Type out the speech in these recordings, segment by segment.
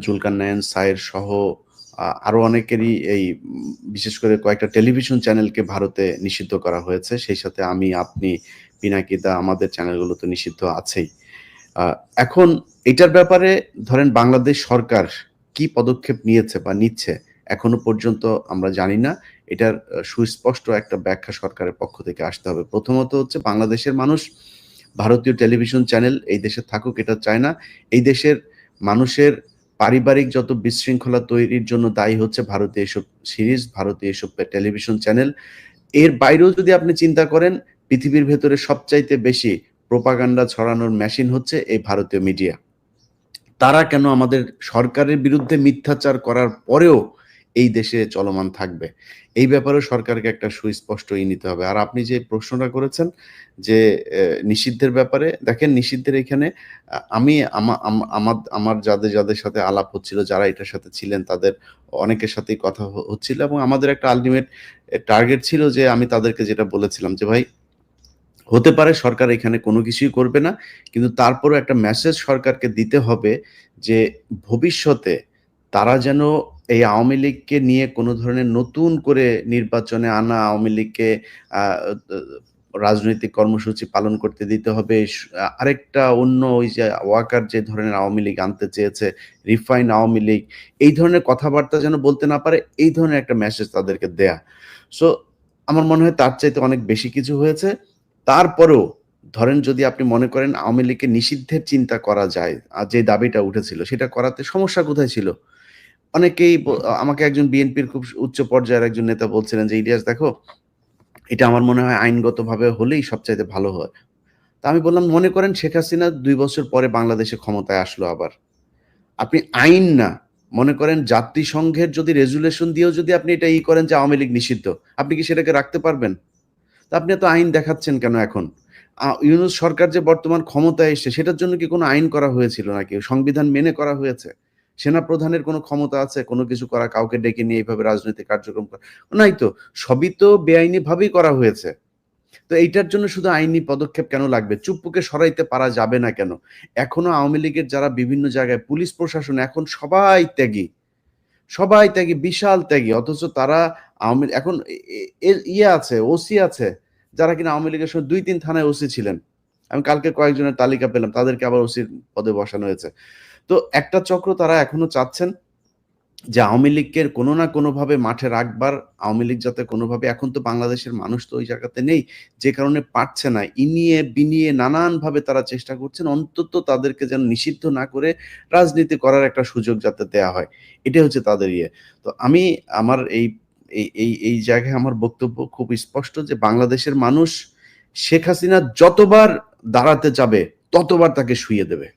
জুলকার নায়ন, সায়ের সহ, আ- আরও অনেকেরই এই, বিশেষ করে কয়েকটা টেলিভিশন চ্যানেলকে ভারতে নিষিদ্ধ করা হয়েছে। সেই সাথে আমি, আপনি পিনাকিদা আমাদের চ্যানেলগুলো তো নিষিদ্ধ আছেই। এখন এটার ব্যাপারে ধরেন বাংলাদেশ সরকার কি পদক্ষেপ নিয়েছে বা নিচ্ছে এখনও পর্যন্ত আমরা জানি না। এটার সুস্পষ্ট একটা ব্যাখ্যা সরকারের পক্ষ থেকে আসতে হবে। প্রথমত হচ্ছে বাংলাদেশের মানুষ ভারতীয় টেলিভিশন চ্যানেল এই দেশে থাকুক, এটা চায় না। এই দেশের মানুষের পারিবারিক যত বিশৃঙ্খলা তৈরির জন্য দায়ী হচ্ছে ভারতীয় এসব সিরিজ ভারতীয় এসব টেলিভিশন চ্যানেল, এর বাইরেও যদি আপনি চিন্তা করেন, পৃথিবীর ভেতরে সবচাইতে বেশি প্রোপাগান্ডা ছড়ানোর মেশিন হচ্ছে এই ভারতীয় মিডিয়া তারা কেন আমাদের সরকারের বিরুদ্ধে মিথ্যাচার করার পরেও এই দেশে চলমান থাকবে। এই ব্যাপারে সরকারকে একটা সুস্পষ্ট ই নিতে হবে। আর আপনি যে প্রশ্নটা করেছেন যে নিষিদ্ধের ব্যাপারে, দেখেন নিষিদ্ধের এখানে আমি আমার আমার যাদের যাদের সাথে আলাপ হচ্ছিল, যারা এটার সাথে ছিলেন, তাদের অনেকের সাথেই কথা হচ্ছিল এবং আমাদের একটা আলটিমেট টার্গেট ছিল যে, আমি তাদেরকে যেটা বলেছিলাম যে, ভাই, হতে পারে সরকার এখানে কোনো কিছুই করবে না, কিন্তু তারপরও একটা মেসেজ সরকারকে দিতে হবে যে, ভবিষ্যতে তারা যেন এই আওয়ামী লীগকে নিয়ে কোনো ধরনের নতুন করে নির্বাচনে আনা আওয়ামী লীগকে রাজনৈতিক কর্মসূচি পালন করতে দিতে হবে। আরেকটা অন্য ওই যে ওয়াকার যে ধরনের আওয়ামী লীগ আনতে চেয়েছে, রিফাইন আওয়ামী লীগ, এই ধরনের কথাবার্তা যেন বলতে না পারে, এই ধরনের একটা মেসেজ তাদেরকে দেয়া। সো আমার মনে হয় তার চাইতে অনেক বেশি কিছু হয়েছে। তারপরেও ধরেন যদি আপনি মনে করেন আওয়ামী লীগকে নিষিদ্ধের চিন্তা করা যায়, আর যে দাবিটা উঠেছিল, সেটা করাতে সমস্যা কোথায় ছিল? অনেকেই আমাকে একজন বিএনপির খুব উচ্চ পর্যায়ের একজন নেতা বলছিলেন যে, ইলিয়াস, দেখো, এটা আমার মনে হয় আইনগতভাবে হলেই সবচাইতে ভালো হয়। তা আমি বললাম, মনে করেন শেখ হাসিনা দুই বছর পরে বাংলাদেশে ক্ষমতায় আসলো আবার। আপনি আইন না, মনে করেন জাতিসংঘের যদি রেজুলেশন দিয়েও যদি আপনি এটা ই করেন যে আওয়ামী লীগ নিষিদ্ধ, আপনি কি সেটাকে রাখতে পারবেন? তা আপনি এত আইন দেখাচ্ছেন কেন এখন? ইউনুস সরকার যে বর্তমান ক্ষমতায় এসছে, সেটার জন্য কি কোনো আইন করা হয়েছিল নাকি? সংবিধান মেনে করা হয়েছে? সেনা প্রধানের কোনো ক্ষমতা আছে? কোনো কিছু করা, কাউকে ডেকে নিয়ে এইভাবে রাজনৈতিক কার্যক্রম করা? নাই তো, সবই তো বেআইনি ভাবেই করা হয়েছে। তো এইটার জন্য শুধু আইনি পদক্ষেপ কেন লাগবে? চুপ্পুকে সরাইতে পারা যাবে না কেন? এখনও আওয়ামী লীগের যারা বিভিন্ন জায়গায়, পুলিশ প্রশাসন, এখন সবাই ত্যাগী। সবাই ত্যাগী, বিশাল ত্যাগী। অথচ তারা আওয়ামী, এখন ইয়ে আছে, ওসি আছে, যারা কিনা আওয়ামী লীগের সময় দুই তিন থানায় ওসি ছিলেন। আমি কালকে কয়েকজনের তালিকা পেলাম, তাদেরকে আবার ওসির পদে বসানো হয়েছে। তো একটা চক্র তারা এখনও চাচ্ছেন যে আওয়ামী লীগকে কোনো না কোনোভাবে মাঠে রাখবার, আওয়ামী লীগ যাতে কোনোভাবে এখন তো বাংলাদেশের মানুষ তো ওই জায়গাতে নেই, যে কারণে পারছে না। ইনিয়ে বিনিয়ে নানানভাবে তারা চেষ্টা করছেন, অন্তত তাদেরকে যেন নিষিদ্ধ না করে রাজনীতি করার একটা সুযোগ যাতে দেয়া হয়। এটা হচ্ছে তাদের ইয়ে। তো আমি আমার এই এই এই জায়গায় আমার বক্তব্য খুব স্পষ্ট যে বাংলাদেশের মানুষ শেখ হাসিনা যতবার দাঁড়াতে যাবে, ততবার তাকে শুয়ে দেবে।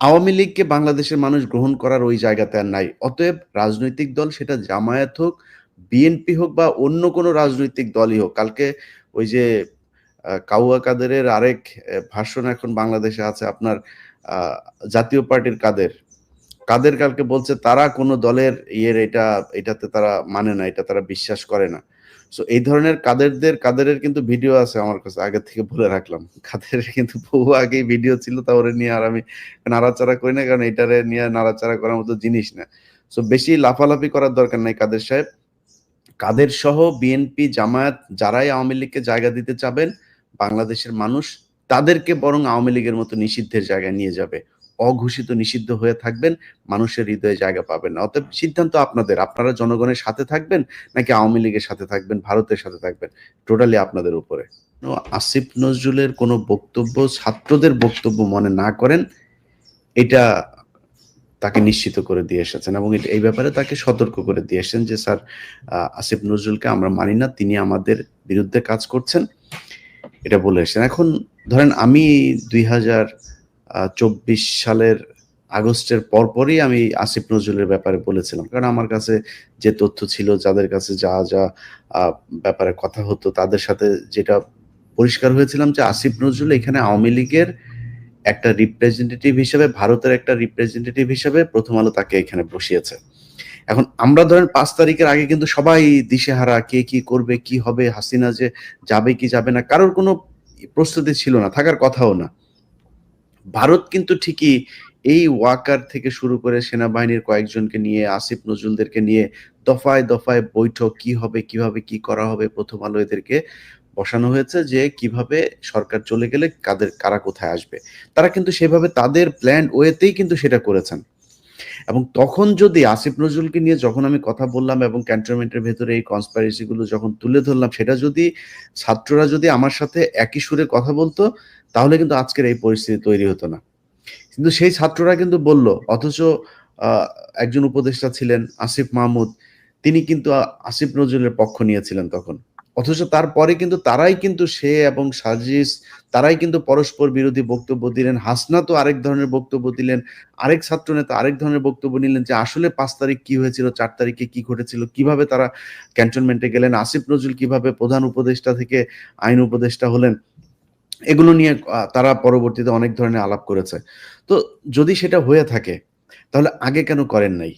আওয়ামী লীগকে বাংলাদেশের মানুষ গ্রহণ করার ওই জায়গাতে আর নাই। অতএব রাজনৈতিক দল সেটা জামায়াত হোক, বিএনপি হোক বা অন্য কোনো রাজনৈতিক দলই হোক, কালকে ওই যে কাউয়া কাদেরের আরেক ভাষণ এখন বাংলাদেশে আছে আপনার জাতীয় পার্টির কাদের। কাদের কালকে বলছে তারা কোনো দলের ইয়ের এটা, এটাতে তারা মানে না, এটা তারা বিশ্বাস করে না। সো এই ধরনের কাদেরদের, কাদেরের কিন্তু ভিডিও আছে আমার কাছে, আগে থেকে বলে রাখলাম। কাদেরের কিন্তু বহু আগেই ভিডিও ছিল, তা ওরে নিয়ে আর আমি নাড়াচাড়া করি না, কারণ এটারে নিয়ে নাড়াচাড়া করার মতো জিনিস না। সো বেশি লাফালাফি করার দরকার নাই কাদের সাহেব। কাদের সহ বিএনপি জামায়াত, যারাই আওয়ামী লীগকে জায়গা দিতে চাবেন, বাংলাদেশের মানুষ, তাদেরকে বরং আওয়ামী লীগের মতো নিষিদ্ধের জায়গায় নিয়ে যাবে। অঘোষিত নিষিদ্ধ হয়ে থাকবেন, মানুষের হৃদয়ে জায়গা পাবেন না। অতএব সিদ্ধান্ত আপনাদের। আপনারা জনগণের সাথে থাকবেন নাকি আওয়ামী লীগের সাথে থাকবেন, ভারতের সাথে থাকবেন? টোটালি আপনাদের উপরে। আসিফ নজরুলের কোনো বক্তব্য, ছাত্রদের বক্তব্য মনে না করেন, এটা তাকে নিশ্চিত করে দিয়ে এসেছেন এবং এই ব্যাপারে তাকে সতর্ক করে দিয়ে এসেছেন যে, স্যার আসিফ নজরুলকে আমরা মানি না, তিনি আমাদের বিরুদ্ধে কাজ করছেন। এটা বলে এসেছেন। এখন ধরেন আমি দুই হাজার চব্বিশ সালের আগস্টের পরপরই আমি আসিফ নজরুলের ব্যাপারে বলেছিলাম। কারণ আমার কাছে যে তথ্য ছিল, যাদের কাছে যা যা ব্যাপারে কথা হতো, তাদের সাথে যেটা পরিষ্কার হয়েছিলাম যে আসিফ নজরুল এখানে আওয়ামী লীগের একটা রিপ্রেজেন্টেটিভ হিসেবে, ভারতের একটা রিপ্রেজেন্টেটিভ হিসেবে প্রথম আলো তাকে এখানে বসিয়েছে। এখন আমরা ধরেন পাঁচ তারিখের আগে কিন্তু সবাই দিশেহারা, কে কি করবে, কি হবে, হাসিনা যে যাবে কি যাবে না, কারোর কোনো প্রস্তুতি ছিল না, থাকার কথাও না। ভারত কিন্তু ঠিকই এই ওয়াকার থেকে শুরু করে সেনাবাহিনীর কয়েকজনকে নিয়ে, আসিফ নজরুলদেরকে নিয়ে দফায় দফায় বৈঠক, কি হবে, কীভাবে, কি করা হবে, প্রথম আলো এদেরকে বসানো হয়েছে যে কীভাবে সরকার চলে গেলে কাদের, কারা কোথায় আসবে। তারা কিন্তু সেভাবে তাদের প্ল্যান ওয়েতেই কিন্তু সেটা করেছেন। এবং তখন যদি আসিফ নজরুলকে নিয়ে যখন আমি কথা বললাম এবং ক্যান্টনমেন্টের ভেতরে এই কনস্পাইরেসি গুলো যখন তুলে ধরলাম, সেটা যদি ছাত্ররা যদি আমার সাথে একই সুরে কথা বলতো তাহলে কিন্তু আজকের এই পরিস্থিতি তৈরি হতো না। কিন্তু সেই ছাত্ররা কিন্তু বলল, অথচ একজন উপদেষ্টা ছিলেন আসিফ মাহমুদ, তিনি কিন্তু আসিফ নজরুলের পক্ষ নিয়েছিলেন তখন। অথচ তারপরে কিন্তু তারাই কিন্তু সে এবং সাজিস, তারাই কিন্তু পরস্পর বিরোধী বক্তব্য দিলেন। হাসনা তো আরেক ধরনের বক্তব্য দিলেন। আরেক ছাত্র নেতা আরেক ধরনের বক্তব্য নিলেন যে আসলে পাঁচ তারিখ কি হয়েছিল, চার তারিখে কি ঘটেছিল, কীভাবে তারা ক্যান্টনমেন্টে গেলেন, আসিফ নজরুল কীভাবে প্রধান উপদেষ্টা থেকে আইন উপদেষ্টা হলেন। এগুলো নিয়ে তারা পরবর্তীতে অনেক ধরনের আলাপ করেছে। তো যদি সেটা হয়ে থাকে, তাহলে আগে কেন করেন নাই?